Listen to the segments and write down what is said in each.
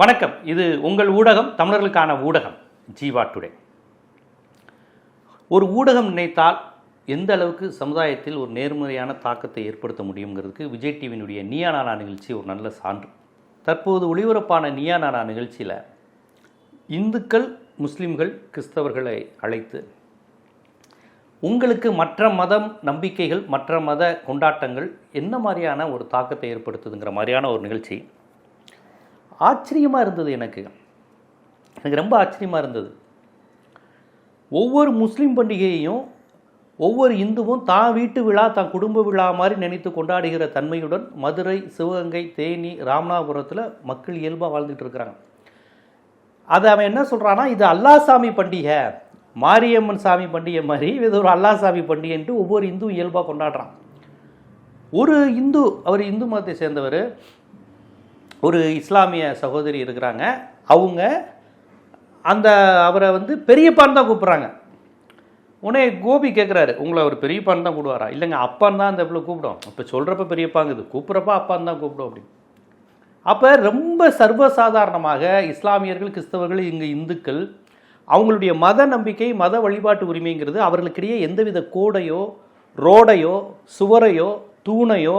வணக்கம். இது உங்கள் ஊடகம் தமிழர்களுக்கான ஊடகம் ஜீவா டுடே. ஒரு ஊடகம் நினைத்தால் எந்த அளவுக்கு சமுதாயத்தில் ஒரு நேர்மறையான தாக்கத்தை ஏற்படுத்த முடியுங்கிறதுக்கு விஜய் டிவியினுடைய நியா நானா நிகழ்ச்சி ஒரு நல்ல சான்று. தற்போது ஒளிபரப்பான நியா நானா நிகழ்ச்சியில் இந்துக்கள் முஸ்லிம்கள் கிறிஸ்தவர்களை அழைத்து உங்களுக்கு மற்ற மதம் நம்பிக்கைகள் மற்ற மத கொண்டாட்டங்கள் என்ன மாதிரியான ஒரு தாக்கத்தை ஏற்படுத்துதுங்கிற மாதிரியான ஒரு நிகழ்ச்சி ஆச்சரியமாக இருந்தது எனக்கு. எனக்கு ரொம்ப ஆச்சரியமாக இருந்தது. ஒவ்வொரு முஸ்லீம் பண்டிகையையும் ஒவ்வொரு இந்துவும் தான் வீட்டு விழா தான் குடும்ப விழா மாதிரி நினைத்து கொண்டாடுகிற தன்மையுடன் மதுரை சிவகங்கை தேனி ராமநாதபுரத்தில் மக்கள் இயல்பாக வாழ்ந்துட்டு இருக்கிறாங்க. அதை அவன் என்ன சொல்கிறான்னா இது அல்லாசாமி பண்டிகை. மாரியம்மன் சாமி பண்டிகை மாதிரி இது ஒரு அல்லாசாமி பண்டிகைன்ட்டு ஒவ்வொரு இந்துவும் இயல்பாக கொண்டாடுறான். ஒரு இந்து அவர் இந்து மதத்தை சேர்ந்தவர். ஒரு இஸ்லாமிய சகோதரி இருக்கிறாங்க. அவங்க அந்த அவரை வந்து பெரியப்பான்னு தான் கூப்பிட்றாங்க. உடனே கோபி கேட்குறாரு உங்களை அவர் பெரியப்பான்னு தான் கூடுவாரா இல்லைங்க அப்பான்னு தான் அந்த இவ்வளோ கூப்பிடும் இப்போ சொல்கிறப்ப பெரியப்பாங்குது. கூப்பிட்றப்ப அப்பான்னு தான் கூப்பிடும் அப்படின்னு. அப்போ ரொம்ப சர்வசாதாரணமாக இஸ்லாமியர்கள் கிறிஸ்தவர்கள் இங்கே இந்துக்கள் அவங்களுடைய மத நம்பிக்கை மத வழிபாட்டு உரிமைங்கிறது அவர்களுக்கிடையே எந்தவித கோடையோ ரோடையோ சுவரையோ தூணையோ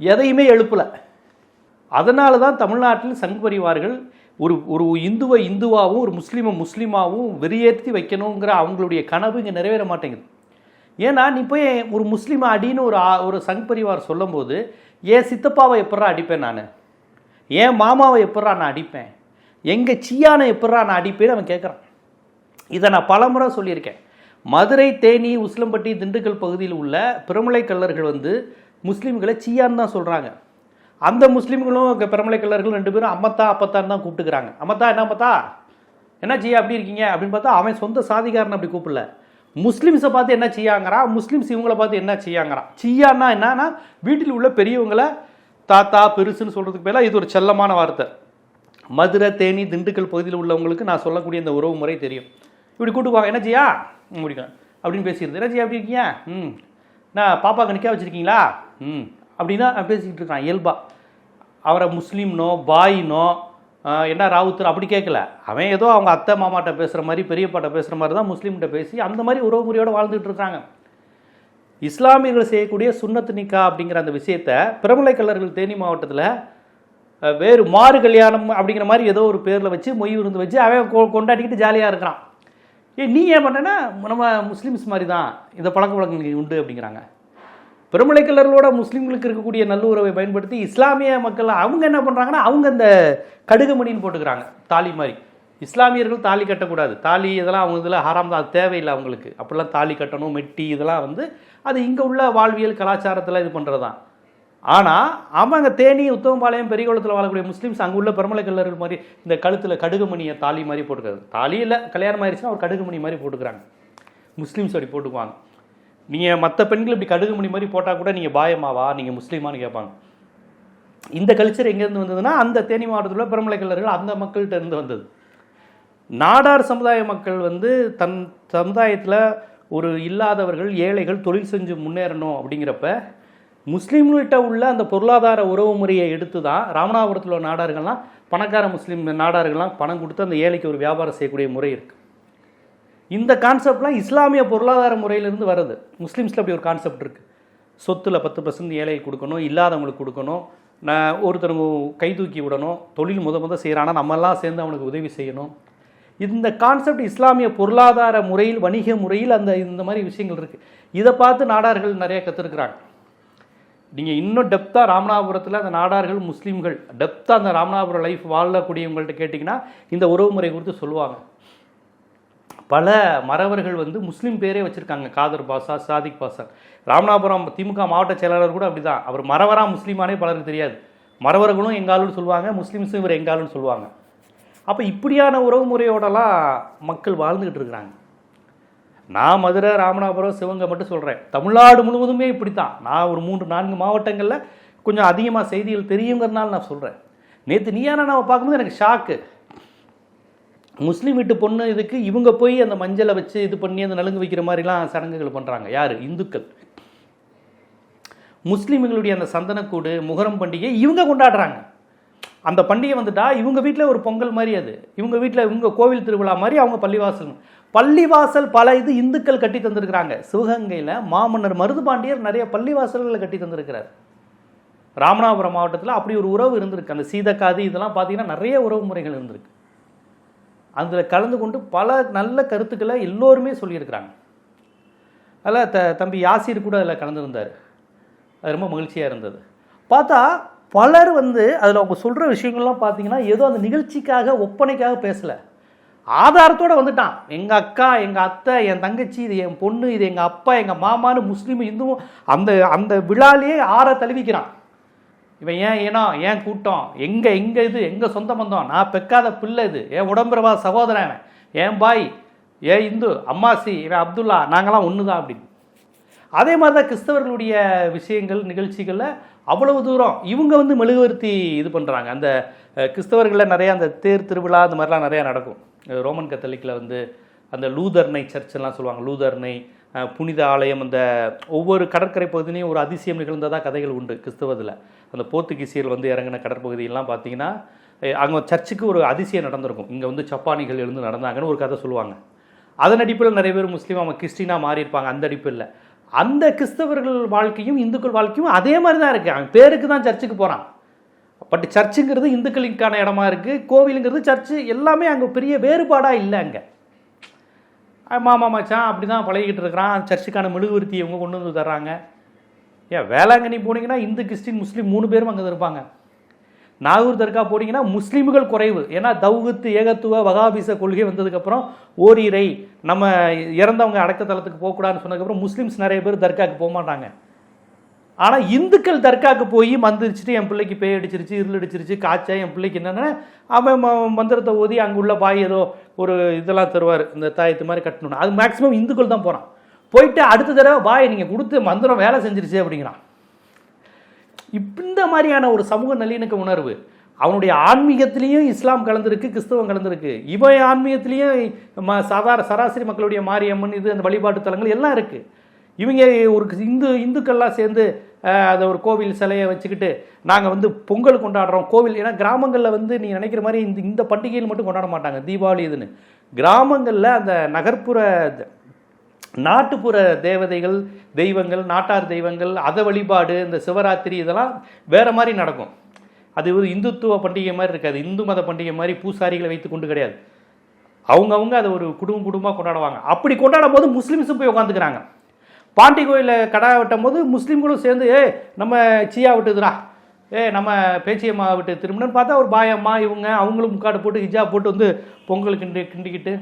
எதையுமே எழுப்பலை. அதனால தான் தமிழ்நாட்டில் சங் பரிவார்கள் ஒரு ஒரு இந்துவை இந்துவாகவும் ஒரு முஸ்லீமை முஸ்லீமாகவும் வெறியேற்றி வைக்கணுங்கிற அவங்களுடைய கனவு இங்கே நிறைவேற மாட்டேங்குது. ஏன்னா நீ போய் ஒரு முஸ்லீம் அடின்னு ஒரு ஒரு சங் பரிவார் சொல்லும்போது ஏன் சித்தப்பாவை எப்பட்றா அடிப்பேன் நான்? ஏன் மாமாவை எப்பட்றா நான் அடிப்பேன்? எங்கள் சியானை எப்பட்றா நான் அடிப்பேன்னு அவன் கேட்குறான். இதை நான் பலமுறை சொல்லியிருக்கேன். மதுரை தேனி உசிலம்பட்டி திண்டுக்கல் பகுதியில் உள்ள பிரமலை கல்லர்கள் வந்து முஸ்லீம்களை சியான்னு தான் சொல்கிறாங்க அந்த முஸ்லீம்களும் பெருமலை கல்லர்கள் ரெண்டு பேரும் அம்மத்தா அப்பத்தான் தான் கூப்பிட்டுக்கிறாங்க. அம்மத்தா என்ன அம்மத்தா என்ன சியா அப்படி இருக்கீங்க? அப்படின்னு பார்த்தா அவன் சொந்த சாதிகாரன் அப்படி கூப்பிடல. முஸ்லீம்ஸை பார்த்து என்ன செய்யாங்கிறான் முஸ்லீம்ஸ் இவங்கள பார்த்து என்ன செய்யாங்கிறான் சியான்னா என்னன்னா வீட்டில் உள்ள பெரியவங்களை தாத்தா பெருசுன்னு சொல்கிறதுக்கு பதிலா இது ஒரு செல்லமான வார்த்தை. மதுரை தேனி திண்டுக்கல் பகுதியில் உள்ளவங்களுக்கு நான் சொல்லக்கூடிய இந்த உறவு முறை தெரியும். இப்படி கூட்டுக்குவாங்க என்ன செய்யா முடிக்கும் அப்படின்னு பேசியிருந்தேன் என்ன செய்யா அப்படி இருக்கீங்க? ம். நான் பாப்பா நிற்க வச்சுருக்கீங்களா? ம். அப்படின்னா பேசிக்கிட்டு இருக்கான் இயல்பாக அவரை முஸ்லீம்னோ பாயினோ என்ன ராவுத்தர் அப்படி கேட்கல. அவன் ஏதோ அவங்க அத்தை மாமாட்ட பேசுகிற மாதிரி பெரியப்பாட்ட பேசுகிற மாதிரி தான் முஸ்லீம்கிட்ட பேசி அந்த மாதிரி உறவு முறையோடு வாழ்ந்துட்டு இருக்காங்க. இஸ்லாமியர்கள் செய்யக்கூடிய சுன்னத்து நிக்கா அப்படிங்கிற அந்த விஷயத்த பிரமலை கல்லர்கள் தேனி மாவட்டத்தில் வேறு மாறு கல்யாணம் அப்படிங்கிற மாதிரி ஏதோ ஒரு பேரில் வச்சு மொய் விருந்து வச்சு அவன் கொ- கொண்டாடிக்கிட்டு ஜாலியாக இருக்கிறான். ஏ நீ ஏன் பண்ணனா நம்ம முஸ்லீம்ஸ் மாதிரி தான் இந்த பழக்க வழக்கங்கள் உண்டு அப்படிங்கிறாங்க. பெருமலை கல்லர்களோட முஸ்லீம்களுக்கு இருக்கக்கூடிய நல்லுறவை பயன்படுத்தி இஸ்லாமிய மக்கள் அவங்க என்ன பண்ணுறாங்கன்னா அவங்க அந்த கடுகுமணின்னு போட்டுக்கிறாங்க. தாலி மாதிரி. இஸ்லாமியர்கள் தாலி கட்டக்கூடாது. தாலி இதெல்லாம் அவங்க இதில் ஆறாம் தான். அது தேவையில்லை அவங்களுக்கு. அப்படிலாம் தாலி கட்டணும் மெட்டி இதெல்லாம் வந்து அது இங்கே உள்ள வாழ்வியல் கலாச்சாரத்தில் இது பண்ணுறது தான் ஆனால் அவங்க தேனி உத்தமபாளையம் பெரியகுளத்தில் வாழக்கூடிய முஸ்லீம்ஸ் அங்கே உள்ள பெருமலை கல்லர்கள் மாதிரி இந்த கழுத்தில் கடுகுமணியை தாலி மாதிரி போட்டுக்கிறது. தாலி இல்லை கல்யாணம் ஆயிடுச்சுன்னா ஒரு கடுகுமணி மாதிரி போட்டுக்கிறாங்க. முஸ்லீம்ஸ் அப்படி போட்டுக்குவாங்க. நீங்கள் மற்ற பெண்கள் இப்படி கடுகுமணி மாதிரி போட்டால் கூட நீங்கள் பாயமாவா? நீங்கள் முஸ்லீமான்னு கேட்பாங்க. இந்த கல்ச்சர் எங்கேருந்து வந்ததுன்னா அந்த தேனி மாவட்டத்தில் உள்ள பெருமலை கல்லர்கள் அந்த மக்கள்கிட்ட இருந்து வந்தது. நாடார் சமுதாய மக்கள் வந்து தன் சமுதாயத்தில் ஒரு இல்லாதவர்கள் ஏழைகள் தொழில் செஞ்சு முன்னேறணும் அப்படிங்கிறப்ப முஸ்லீம்கிட்ட உள்ள அந்த பொருளாதார உறவு முறையை எடுத்து தான் ராமநாதபுரத்தில் உள்ள நாடார்கள்லாம் பணக்கார முஸ்லீம் நாடார்கள்லாம் பணம் கொடுத்து அந்த ஏழைக்கு ஒரு வியாபாரம் செய்யக்கூடிய முறை இருக்குது இந்த கான்செப்ட்லாம் இஸ்லாமிய பொருளாதார முறையிலிருந்து வருது. முஸ்லீம்ஸில் அப்படி ஒரு கான்செப்ட் இருக்குது சொத்தில் பத்து பர்சன்ட் ஏழைக்கு கொடுக்கணும் இல்லாதவங்களுக்கு கொடுக்கணும் நான் ஒருத்தருங்க கை தூக்கி விடணும் தொழில் முத முத செய்கிறானா நம்மெல்லாம் சேர்ந்து அவனுக்கு உதவி செய்யணும். இந்த கான்செப்ட் இஸ்லாமிய பொருளாதார முறையில் வணிக முறையில் அந்த இந்த மாதிரி விஷயங்கள் இருக்குது இதை பார்த்து நாடார்கள் நிறைய கற்றுருக்குறாங்க நீங்கள் இன்னும் டெப்த்தாக ராமநாதபுரத்தில் அந்த நாடார்கள் முஸ்லீம்கள் டெப்த்தாக அந்த ராமநாதபுரம் லைஃப் வாழக்கூடியவங்கள்ட்ட கேட்டிங்கன்னா இந்த உறவு முறை குறித்து சொல்லுவாங்க. பல மறவர்கள் வந்து முஸ்லீம் பேரே வச்சுருக்காங்க. காதர் பாஷா சாதிக் பாஷா. ராமநாதபுரம் திமுக மாவட்ட செயலாளர் கூட அப்படிதான். அவர் மறவரா முஸ்லீமானே பலருக்கு தெரியாது. மறவர்களும் எங்காலுன்னு சொல்லுவாங்க முஸ்லீம்ஸும் இவர் எங்காலுன்னு சொல்லுவாங்க. அப்போ இப்படியான உறவு முறையோடலாம் மக்கள் வாழ்ந்துக்கிட்டு இருக்கிறாங்க. நான் மதுரை ராமநாதபுரம் சிவங்க மட்டும் சொல்கிறேன் தமிழ்நாடு முழுவதுமே இப்படி தான் நான் ஒரு மூன்று நான்கு மாவட்டங்களில் கொஞ்சம் அதிகமாக செய்திகள் தெரியுங்கிறதுனால நான் சொல்கிறேன் நேற்று நீயான நான் பார்க்கும்போது எனக்கு ஷாக்கு முஸ்லீம் வீட்டு பொண்ணு இதுக்கு இவங்க போய் அந்த மஞ்சளை வச்சு இது பண்ணி அந்த நலுங்கு வைக்கிற மாதிரிலாம் சடங்குகள் பண்ணுறாங்க யார்? இந்துக்கள். முஸ்லீம்களுடைய அந்த சந்தனக்கூடு முகரம் பண்டிகை இவங்க கொண்டாடுறாங்க. அந்த பண்டிகை வந்துட்டா இவங்க வீட்டில் ஒரு பொங்கல் மாதிரி அது. இவங்க வீட்டில் இவங்க கோவில் திருவிழா மாதிரி அவங்க பள்ளிவாசல். பள்ளிவாசல் பல இது இந்துக்கள் கட்டி தந்திருக்கிறாங்க. சிவகங்கையில் மாமன்னர் மருதுபாண்டியர் நிறைய பள்ளிவாசல்களை கட்டி தந்திருக்கிறார். ராமநாதபுரம் மாவட்டத்தில் அப்படி ஒரு உறவு இருந்திருக்கு. அந்த சீதக்காதி இதெல்லாம் பார்த்தீங்கன்னா நிறைய உறவு முறைகள் இருந்திருக்கு. அதில் கலந்து கொண்டு பல நல்ல கருத்துக்களை எல்லோருமே சொல்லியிருக்கிறாங்க. அதில் த தம்பி யாசிர் கூட அதில் கலந்துருந்தார். அது ரொம்ப மகிழ்ச்சியாக இருந்தது. பார்த்தா பலர் வந்து அதில் அவங்க சொல்கிற விஷயங்கள்லாம் பார்த்தீங்கன்னா ஏதோ அந்த நிகழ்ச்சிக்காக ஒப்பனைக்காக பேசலை. ஆதாரத்தோடு வந்துட்டான். எங்கள் அக்கா எங்கள் அத்தை என் தங்கச்சி இது என் பொண்ணு இது எங்கள் அப்பா எங்கள் மாமான்னு முஸ்லீம் இந்துவும் அந்த அந்த விழாலேயே ஆற தழுவிக்கிறான். இவன் ஏன் இனம் ஏன் கூட்டம்? எங்கே எங்கே இது? எங்கள் சொந்த பந்தம்? நான் பெக்காத பிள்ளை இது. என் உடம்புறவா சகோதரன் ஏன் பாய்? ஏன் இந்து அம்மாசி இவன் அப்துல்லா நாங்களாம் ஒன்று தான் அப்படின்னு. அதே மாதிரி தான் கிறிஸ்தவர்களுடைய விஷயங்கள் நிகழ்ச்சிகளில் அவ்வளவு தூரம் இவங்க வந்து மெழுகுவர்த்தி இது பண்ணுறாங்க அந்த கிறிஸ்தவர்களில் நிறையா அந்த தேர் திருவிழா அந்த மாதிரிலாம் நிறையா நடக்கும். ரோமன் கத்தலிக்கில் வந்து அந்த லூதர்னை சர்ச்செல்லாம் சொல்லுவாங்க. லூதர்னை புனித ஆலயம் அந்த ஒவ்வொரு கடற்கரை பகுதியிலையும் ஒரு அதிசயம் நிகழ்ந்ததாக கதைகள் உண்டு கிறிஸ்தவத்தில். அந்த போர்த்துகீசியர் வந்து இறங்கின கடற்பகுதியெல்லாம் பார்த்தீங்கன்னா அங்கே சர்ச்சுக்கு ஒரு அதிசயம் நடந்திருக்கும். இங்கே வந்து சப்பானிகள் எழுந்து நடந்தாங்கன்னு ஒரு கதை சொல்லுவாங்க. அதன் அடிப்பில் நிறைய பேர் முஸ்லீம் அவங்க கிறிஸ்டினாக மாறி இருப்பாங்க. அந்த அடிப்பில் அந்த கிறிஸ்தவர்கள் வாழ்க்கையும் இந்துக்கள் வாழ்க்கையும் அதே மாதிரி தான் இருக்குது அவன் பேருக்கு தான் சர்ச்சுக்கு போகிறான் பட் சர்ச்சுங்கிறது இந்துக்களுக்கான இடமா இருக்குது கோவிலுங்கிறது சர்ச்சு. எல்லாமே அங்கே பெரிய வேறுபாடாக இல்லை அங்கே. மாமா மச்சான் அப்படி தான் பழகிக்கிட்டு இருக்கிறான். சர்ச்சுக்கான மெழுகுவர்த்தி இவங்க கொண்டு வந்து தர்றாங்க. ஏன் வேளாங்கண்ணி போனீங்கன்னா இந்து கிறிஸ்டின் முஸ்லீம் மூணு பேரும் அங்கே இருப்பாங்க. நாகூர் தர்கா போனீங்கன்னா முஸ்லீம்கள் குறைவு. ஏன்னா தௌகத்து ஏகத்துவ வகாபிச கொள்கை வந்ததுக்கப்புறம் ஓரிரை நம்ம இறந்தவங்க அடக்க தளத்துக்கு போகக்கூடாதுன்னு சொன்னதுக்கப்புறம் முஸ்லீம்ஸ் நிறைய பேர் தர்காவுக்கு போக மாட்டாங்க. ஆனால் இந்துக்கள் தர்காவுக்கு போய் மந்திரிச்சிட்டு என் பிள்ளைக்கு பேய் அடிச்சிருச்சு இருள் அடிச்சிருச்சு காய்ச்சா என் பிள்ளைக்கு என்னென்ன அவன் ம- மந்திரத்தை ஓதி அங்கே உள்ள பாய் ஏதோ ஒரு இதெல்லாம் தருவார் இந்த தாயத்து மாதிரி கட்டணும் அது மேக்ஸிமம் இந்துக்கள் தான் போகிறான் போயிட்டு அடுத்த தடவை பாய் நீங்கள் கொடுத்து மந்திரம் வேலை செஞ்சிருச்சு அப்படிங்கிறான். இப்ப இந்த மாதிரியான ஒரு சமூக நல்லிணக்க உணர்வு அவனுடைய ஆன்மீகத்திலையும் இஸ்லாம் கலந்துருக்கு கிறிஸ்தவம் கலந்துருக்கு. இவன் ஆன்மீகத்திலையும் ம சாதாரண சராசரி மக்களுடைய மாரியம்மன் இது அந்த வழிபாட்டு தலங்கள் எல்லாம் இருக்குது இவங்க ஒரு இந்து இந்துக்கள்லாம் சேர்ந்து அதை ஒரு கோவில் சிலையை வச்சுக்கிட்டு நாங்கள் வந்து பொங்கல் கொண்டாடுறோம். கோவில் ஏன்னா கிராமங்களில் வந்து நீ நினைக்கிற மாதிரி இந்த இந்த பண்டிகையில் மட்டும் கொண்டாட மாட்டாங்க. தீபாவளி இதுன்னு. கிராமங்களில் அந்த நகர்ப்புற நாட்டுப்புற தேவதைகள் தெய்வங்கள் நாட்டார் தெய்வங்கள் அத வழிபாடு இந்த சிவராத்திரி இதெல்லாம் வேறு மாதிரி நடக்கும். அது ஒரு இந்துத்துவ பண்டிகை மாதிரி இருக்காது. இந்து மத பண்டிகை மாதிரி பூசாரிகளை வைத்து கொண்டு கிடையாது. அவங்கவுங்க அதை ஒரு குடும்பம் குடும்பமாக கொண்டாடுவாங்க. அப்படி கொண்டாடும் போது முஸ்லீம்ஸும் போய் உட்காந்துக்கிறாங்க பாண்டி கோயிலில் கடா வெட்டும் போது முஸ்லீம்களும் சேர்ந்து ஏ நம்ம சியா விட்டுதுரா ஏ நம்ம பேச்சியம்மா விட்டு திரும்பினு பார்த்தா ஒரு பாயம்மா இவங்க அவங்களும் முக்காடு போட்டு ஹிஜா போட்டு வந்து பொங்கல் கிண்டு கிண்டிக்கிட்டு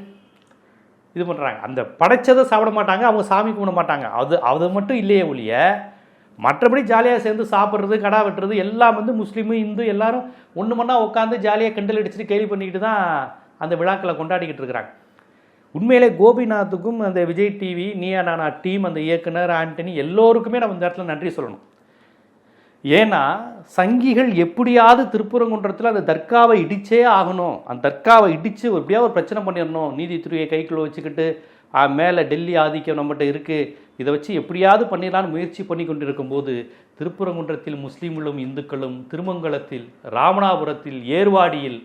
இது பண்ணுறாங்க அந்த படைச்சதை சாப்பிட மாட்டாங்க அவங்க சாமி கும்பிட மாட்டாங்க. அது அது மட்டும் இல்லையே ஒழிய மற்றபடி ஜாலியாக சேர்ந்து சாப்பிட்றது கடா வெட்டுறது எல்லாம் வந்து முஸ்லீமு இந்து எல்லாரும் ஒன்று மண்ணா உட்காந்து ஜாலியாக கிண்டல் அடிச்சுட்டு கேள்வி பண்ணிக்கிட்டு தான் அந்த விழாக்களை கொண்டாடிக்கிட்டு இருக்கிறாங்க. உண்மையிலே கோபிநாத்துக்கும் அந்த விஜய் டிவி நீயா நானா டீம் அந்த இயக்குனர் ஆண்டனி எல்லோருக்குமே நம்ம இந்த இடத்துல நன்றி சொல்லணும். ஏன்னா சங்கிகள் எப்படியாவது திருப்புறங்குன்றத்தில் அந்த தர்காவை இடிச்சே ஆகணும். அந்த தர்காவை இடித்து எப்படியாவது ஒரு பிரச்சனை பண்ணிடணும். நீதித்துறையை கைக்குள்ள வச்சுக்கிட்டு மேலே டெல்லி ஆதிக்கம் நம்மகிட்ட இருக்குது இதை வச்சு எப்படியாவது பண்ணிடலான்னு முயற்சி பண்ணி கொண்டிருக்கும் போது திருப்புறங்குன்றத்தில் முஸ்லீம்களும் இந்துக்களும் திருமங்கலத்தில் ராமநாபுரத்தில் ஏர்வாடியில்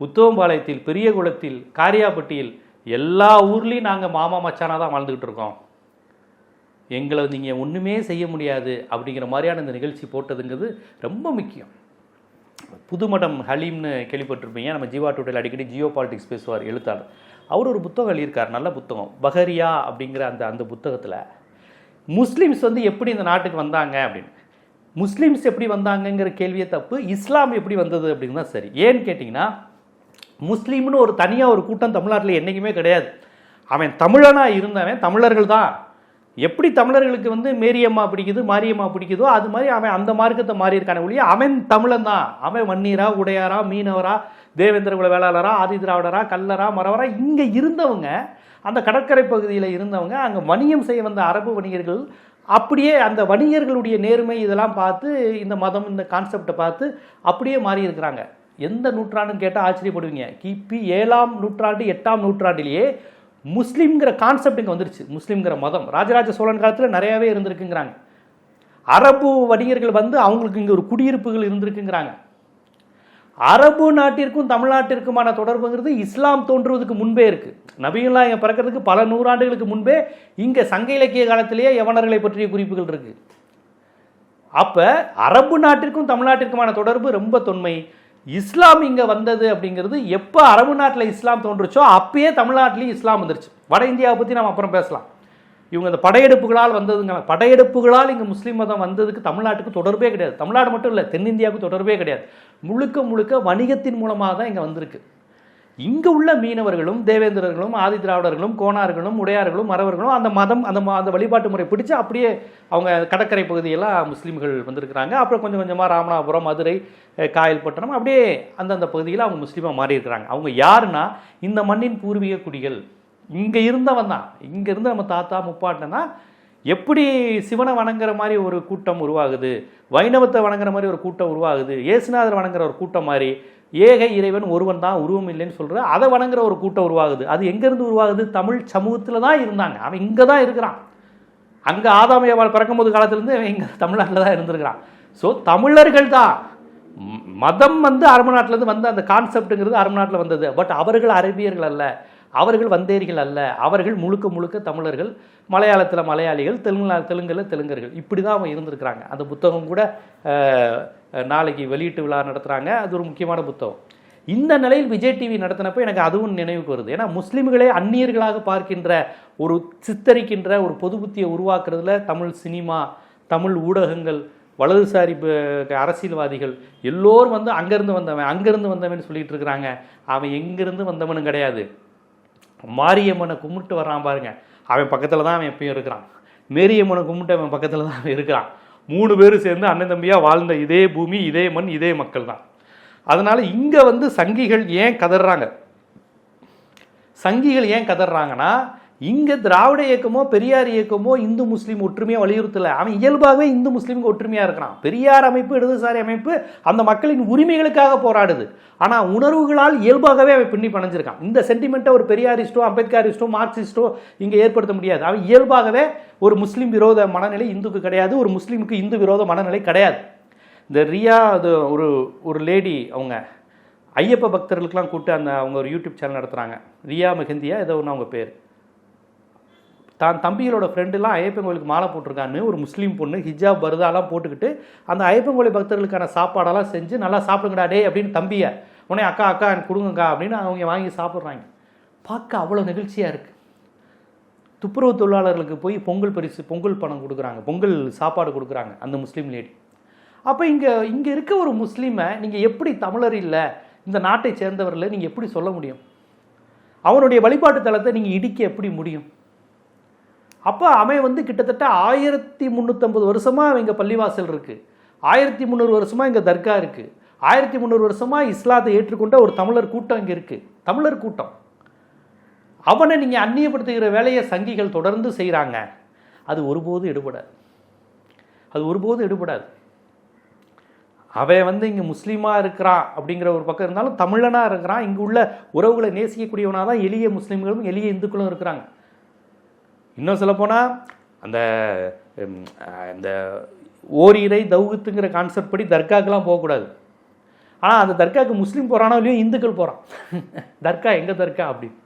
உத்தவம்பாளையத்தில் பெரியகுளத்தில் காரியாப்பட்டியில் எல்லா ஊர்லேயும் நாங்கள் மாமா மச்சானாக தான் வாழ்ந்துக்கிட்டு இருக்கோம். எங்களை நீங்கள் ஒன்றுமே செய்ய முடியாது அப்படிங்கிற மாதிரியான இந்த நிகழ்ச்சி போட்டதுங்கிறது ரொம்ப முக்கியம். புதுமடம் ஹலீம்னு கேள்விப்பட்டிருப்பீங்க. நம்ம ஜீவா டூட்டில் அடிக்கடி ஜியோ பாலிட்டிக்ஸ் பேசுவார் எழுத்தாளர். அவர் ஒரு புத்தகம் எழுதியிருக்கார் நல்ல புத்தகம். பஹரியா அப்படிங்கிற அந்த அந்த புத்தகத்தில் முஸ்லீம்ஸ் வந்து எப்படி இந்த நாட்டுக்கு வந்தாங்க? அப்படின்னு. முஸ்லீம்ஸ் எப்படி வந்தாங்கங்கிற கேள்வியே தப்பு. இஸ்லாம் எப்படி வந்தது? அப்படின்னு தான் சரி. ஏன்னு கேட்டிங்கன்னா முஸ்லீம்னு ஒரு தனியாக ஒரு கூட்டம் தமிழ்நாட்டில் என்றைக்குமே கிடையாது. அவன் தமிழனாக இருந்தவன் தமிழர்கள் தான். எப்படி தமிழர்களுக்கு வந்து மேரியம்மா பிடிக்குது மாரியம்மா பிடிக்குதோ அது மாதிரி அவன் அந்த மார்க்கத்தை மாறி இருக்கானே ஒழிய அவன் தமிழன் தான். அவன் வன்னீரா உடையாரா மீனவரா தேவேந்திர குல வேளாளரா ஆதி திராவிடரா கல்லரா மறவரா இங்கே இருந்தவங்க அந்த கடற்கரை பகுதியில் இருந்தவங்க அங்கே வணிகம் செய்ய வந்த அரபு வணிகர்கள் அப்படியே அந்த வணிகர்களுடைய நேர்மை இதெல்லாம் பார்த்து இந்த மதம் இந்த கான்செப்டை பார்த்து அப்படியே மாறி இருக்கிறாங்க எந்த நூற்றாண்டுன்னு கேட்டால் ஆச்சரியப்படுவீங்க. கிபி ஏழாம் நூற்றாண்டு எட்டாம் நூற்றாண்டிலேயே முஸ்லீம்ங்கிற கான்செப்ட் இங்கே வந்துருச்சு. முஸ்லீம்ங்கிற மதம். ராஜராஜ சோழன் காலத்தில் நிறையாவே இருந்திருக்குங்கிறாங்க. அரபு வணிகர்கள் வந்து அவங்களுக்கு இங்கே ஒரு குடியிருப்புகள் இருந்திருக்குங்கிறாங்க. அரபு நாட்டிற்கும் தமிழ்நாட்டிற்குமான தொடர்புங்கிறது இஸ்லாம் தோன்றுவதற்கு முன்பே இருக்கு. நபிகள்லாம் இங்கே பிறக்கிறதுக்கு பல நூறாண்டுகளுக்கு முன்பே இங்கே சங்க இலக்கிய காலத்திலேயே யவனர்களை பற்றிய குறிப்புகள் இருக்குது அப்போ அரபு நாட்டிற்கும் தமிழ்நாட்டிற்குமான தொடர்பு ரொம்ப தொன்மை. இஸ்லாம் இங்கே வந்தது அப்படிங்கிறது எப்போ அரபு நாட்டில் இஸ்லாம் தோன்றுச்சோ அப்பயே தமிழ்நாட்டிலையும் இஸ்லாம் வந்துருச்சு. வட இந்தியாவை பற்றி நம்ம அப்புறம் பேசலாம். இவங்க இந்த படையெடுப்புகளால் வந்ததுங்க. படையெடுப்புகளால் இங்கே முஸ்லீம் மதம் வந்ததுக்கு தமிழ்நாட்டுக்கு தொடர்பே கிடையாது. தமிழ்நாடு மட்டும் இல்லை தென்னிந்தியாவுக்கு தொடர்பே கிடையாது. முழுக்க முழுக்க வணிகத்தின் மூலமாக தான் இங்கே வந்திருக்கு. இங்கே உள்ள மீனவர்களும் தேவேந்திரர்களும் ஆதி திராவிடர்களும் கோணார்களும் உடையார்களும் மறவர்களும் அந்த மதம் அந்த ம- அந்த வழிபாட்டு முறை பிடிச்சு அப்படியே அவங்க கடற்கரை பகுதியெல்லாம் முஸ்லீம்கள் வந்திருக்கிறாங்க. அப்புறம் கொஞ்சம் கொஞ்சமாக ராமநாதபுரம் மதுரை காயல்பட்டினம் அப்படியே அந்தந்த பகுதியில் அவங்க முஸ்லீமாக மாறி இருக்கிறாங்க அவங்க யாருன்னா இந்த மண்ணின் பூர்வீக குடிகள். இங்கே இருந்தவன் தான். இங்கே இருந்து நம்ம தாத்தா முப்பாட்டனா எப்படி சிவனை வணங்குற மாதிரி ஒரு கூட்டம் உருவாகுது? வைணவத்தை வணங்குற மாதிரி ஒரு கூட்டம் உருவாகுது. ஏசுநாதர் வணங்குற ஒரு கூட்டம் மாதிரி ஏக இறைவன் ஒருவன் தான் உருவம் இல்லைன்னு சொல்கிற அதை வணங்குற ஒரு கூட்டம் உருவாகுது. அது எங்கேருந்து உருவாகுது? தமிழ் சமூகத்தில் தான் இருந்தாங்க. அவன் இங்கே தான் இருக்கிறான். அங்கே ஆதாமையவாள் பிறக்கும்போது காலத்துலேருந்து அவன் இங்கே தமிழ்நாட்டில் தான் இருந்திருக்கிறான். ஸோ தமிழர்கள் தான். மதம் வந்து அரபு நாட்டிலேருந்து வந்த அந்த கான்செப்ட்டுங்கிறது அரபு நாட்டில் வந்தது. பட் அவர்கள் அரபியர்கள் அல்ல. அவர்கள் வந்தேரிகள் அல்ல. அவர்கள் முழுக்க முழுக்க தமிழர்கள் மலையாளத்தில் மலையாளிகள் தெலுங்கு தெலுங்கில் தெலுங்கர்கள். இப்படி தான் அவங்க இருந்திருக்கிறாங்க. அந்த புத்தகம் கூட நாளைக்கு வெளியீட்டு விழா நடத்துகிறாங்க அது ஒரு முக்கியமான புத்தகம். இந்த நிலையில் விஜய் டிவி நடத்தினப்போ எனக்கு அதுவும் நினைவுக்கு வருது. ஏன்னா முஸ்லீம்களே அந்நியர்களாக பார்க்கின்ற ஒரு சித்தரிக்கின்ற ஒரு பொது புத்தியை உருவாக்குறதுல தமிழ் சினிமா தமிழ் ஊடகங்கள் வலதுசாரி அரசியல்வாதிகள் எல்லோரும் வந்து அங்கேருந்து வந்தவன் அங்கேருந்து வந்தவன் சொல்லிகிட்டு இருக்கிறாங்க. அவன் எங்கேருந்து வந்தவனும் கிடையாது. மாரியம்மனை கும்பிட்டு வர்றான் பாருங்க. அவன் பக்கத்தில் தான் அவன் எப்பயும் இருக்கிறான். மேரியம்மனை கும்பிட்டு அவன் பக்கத்தில் தான் அவன் இருக்கிறான். மூணு பேரும் சேர்ந்து அண்ணன் தம்பியாக வாழ்ந்த இதே பூமி இதே மண் இதே மக்கள் தான். அதனால் இங்கே வந்து சங்கிகள் ஏன் கதறாங்க சங்கிகள் ஏன் கதறாங்கன்னா இங்கே திராவிட இயக்கமோ பெரியார் இயக்கமோ இந்து முஸ்லீம் ஒற்றுமையாக வலியுறுத்தலை. அவன் இயல்பாகவே இந்து முஸ்லீமுக்கு ஒற்றுமையாக இருக்கிறான். பெரியார் அமைப்பு இடதுசாரி அமைப்பு அந்த மக்களின் உரிமைகளுக்காக போராடுது. ஆனால் உணர்வுகளால் இயல்பாகவே அவன் பின்னி பணைஞ்சிருக்கான். இந்த சென்டிமெண்ட்டை ஒரு பெரியாரிஸ்டோ அம்பேத்கரிஸ்டோ மார்க்சிஸ்டோ இங்கே ஏற்படுத்த முடியாது. அவன் இயல்பாகவே ஒரு முஸ்லீம் விரோத மனநிலை இந்துக்கு கிடையாது. ஒரு முஸ்லீமுக்கு இந்து விரோத மனநிலை கிடையாது. இந்த ரியா அது ஒரு ஒரு லேடி அவங்க ஐயப்ப பக்தர்களுக்கெலாம் கூப்பிட்டு அந்த அவங்க ஒரு யூடியூப் சேனல் நடத்துகிறாங்க ரியா மெஹந்தியா ஏதோ ஒன்று அவங்க பேர். தான் தம்பிகளோட ஃப்ரெண்டுலாம் ஐயப்பன் கோயிலுக்கு மாலை போட்டிருக்கான்னு ஒரு முஸ்லீம் பொண்ணு ஹிஜாப் பருதாலாம் போட்டுக்கிட்டு அந்த ஐயப்பன் கோயில் பக்தர்களுக்கான சாப்பாடெல்லாம் செஞ்சு நல்லா சாப்பிடுங்கடா டே அப்படின்னு தம்பியை உடனே அக்கா அக்கா எனக்கு கொடுங்கக்கா அப்படின்னு அவங்க வாங்கி சாப்பிட்றாங்க. பார்க்க அவ்வளோ நிகழ்ச்சியாக இருக்குது துப்புரவு தொழிலாளர்களுக்கு போய் பொங்கல் பரிசு பொங்கல் பணம் கொடுக்குறாங்க. பொங்கல் சாப்பாடு கொடுக்குறாங்க அந்த முஸ்லீம் லேடி அப்போ இங்கே இங்கே இருக்க ஒரு முஸ்லீமை நீங்கள் எப்படி தமிழர் இல்லை இந்த நாட்டை சேர்ந்தவரில் நீங்கள் எப்படி சொல்ல முடியும்? அவனுடைய வழிபாட்டு தலத்தை நீங்கள் இடிக்க எப்படி முடியும்? அப்போ அவன் வந்து கிட்டத்தட்ட ஆயிரத்தி முந்நூற்றம்பது வருஷமாக இங்கே பள்ளிவாசல் இருக்குது ஆயிரத்தி முந்நூறு வருஷமாக இங்கே தர்கா இருக்குது ஆயிரத்தி முந்நூறு வருஷமாக இஸ்லாத்தை ஏற்றுக்கொண்ட ஒரு தமிழர் கூட்டம் இங்கே இருக்குது தமிழர் கூட்டம். அவனை நீங்கள் அந்நியப்படுத்துகிற வேலையை சங்கிகள் தொடர்ந்து செய்கிறாங்க அது ஒருபோதும் எடுபடாது. அது ஒருபோதும் எடுபடாது. அவன் வந்து இங்கே முஸ்லீமாக இருக்கிறான் அப்படிங்கிற ஒரு பக்கம் இருந்தாலும் தமிழனாக இருக்கிறான். இங்கே உள்ள உறவுகளை நேசிக்கக்கூடியவனாக தான் எளிய முஸ்லீம்களும் எளிய இந்துக்களும் இருக்கிறாங்க. இன்னும் சொல்லப்போனால் அந்த இந்த ஓரிரை தௌகத்துங்கிற கான்செப்ட் படி தர்காக்கெலாம் போகக்கூடாது. ஆனால் அந்த தர்காக்கு முஸ்லீம் போகிறானோ இல்லையோ இந்துக்கள் போகிறான் தர்கா எங்கே தர்கா அப்படின்னு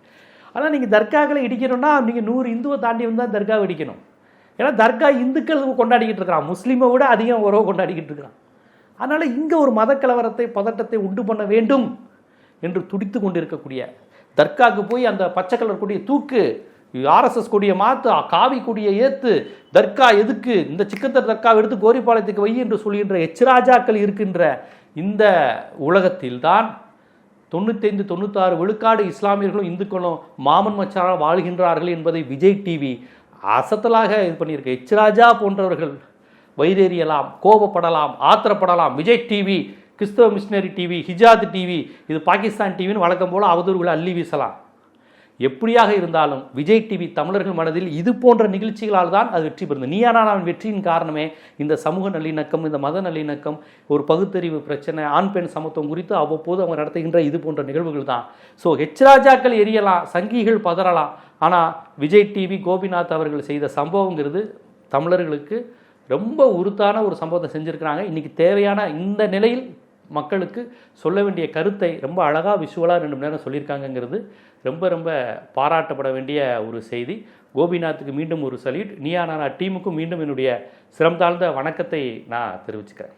ஆனால் நீங்கள் தர்காக்களை இடிக்கணும்னா நீங்கள் நூறு இந்துவை தாண்டி வந்தால் தர்காவை இடிக்கணும். ஏன்னா தர்கா இந்துக்கள் கொண்டாடிக்கிட்டு இருக்கிறான். முஸ்லீமை விட அதிகம் உறவு கொண்டாடிக்கிட்டு இருக்கிறான். அதனால் இங்கே ஒரு மத கலவரத்தை பதட்டத்தை உண்டு பண்ண வேண்டும் என்று துடித்து கொண்டிருக்கக்கூடிய தர்காக்கு போய் அந்த பச்சை கலர் கொடியை தூக்கு ஆர்எஸ்எஸ் கொடியை மாற்று காவி கொடியை ஏத்து தர்கா எதுக்கு? இந்த சிக்கத்தர் தர்காவை எடுத்து கோரிப்பாளையத்துக்கு வை என்று சொல்கின்ற எச்ராஜாக்கள் இருக்கின்ற இந்த உலகத்தில்தான் தொண்ணூத்தைந்து தொண்ணூத்தாறு விழுக்காடு இஸ்லாமியர்களும் இந்துக்களும் மாமன் மச்சாராக வாழ்கின்றார்கள் என்பதை விஜய் டிவி அசத்தலாக இது பண்ணியிருக்கு. எச்ராஜா போன்றவர்கள் வைரேறியலாம் கோபப்படலாம் ஆத்திரப்படலாம். விஜய் டிவி கிறிஸ்தவ மிஷினரி டிவி ஹிஜாத் டிவி இது பாகிஸ்தான் டிவின்னு வழக்கம் போல அவதூறுகளை அள்ளி வீசலாம். எப்படியாக இருந்தாலும் விஜய் டிவி தமிழர்கள் மனதில் இது போன்ற நிகழ்ச்சிகளால் தான் அது வெற்றி பெறுது. நீயானா நான் வெற்றியின் காரணமே இந்த சமூக நல்லிணக்கம் இந்த மத நல்லிணக்கம் ஒரு பகுத்தறிவு பிரச்சனை ஆண் பெண் சமத்துவம் குறித்து அவ்வப்போது அவங்க நடத்துகின்ற இது போன்ற நிகழ்வுகள் தான். ஸோ ஹெச்ராஜாக்கள் எரியலாம் சங்கிகள் பதறலாம். ஆனால் விஜய் டிவி கோபிநாத் அவர்கள் செய்த சம்பவங்கிறது தமிழர்களுக்கு ரொம்ப உருத்தான ஒரு சம்பவத்தை செஞ்சுருக்கிறாங்க. இன்றைக்கி தேவையான இந்த நிலையில் மக்களுக்கு சொல்ல வேண்டிய கருத்தை ரொம்ப அழகாக விஷுவலாக ரெண்டு மணி நேரம் சொல்லியிருக்காங்கங்கிறது ரொம்ப ரொம்ப பாராட்டப்பட வேண்டிய ஒரு செய்தி. கோபிநாத்துக்கு மீண்டும் ஒரு சல்யூட் நீயா நானா டீமுக்கும் மீண்டும் என்னுடைய சிரம் தாழ்ந்த வணக்கத்தை நான் தெரிவிச்சுக்கிறேன்.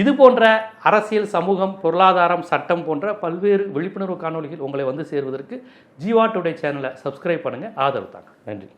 இது போன்ற அரசியல் சமூகம் பொருளாதாரம் சட்டம் போன்ற பல்வேறு விழிப்புணர்வு காணொளிகள் உங்களை வந்து சேருவதற்கு ஜீவா டுடே சேனலை சப்ஸ்கிரைப் பண்ணுங்கள் ஆதரவு தாங்க. நன்றி.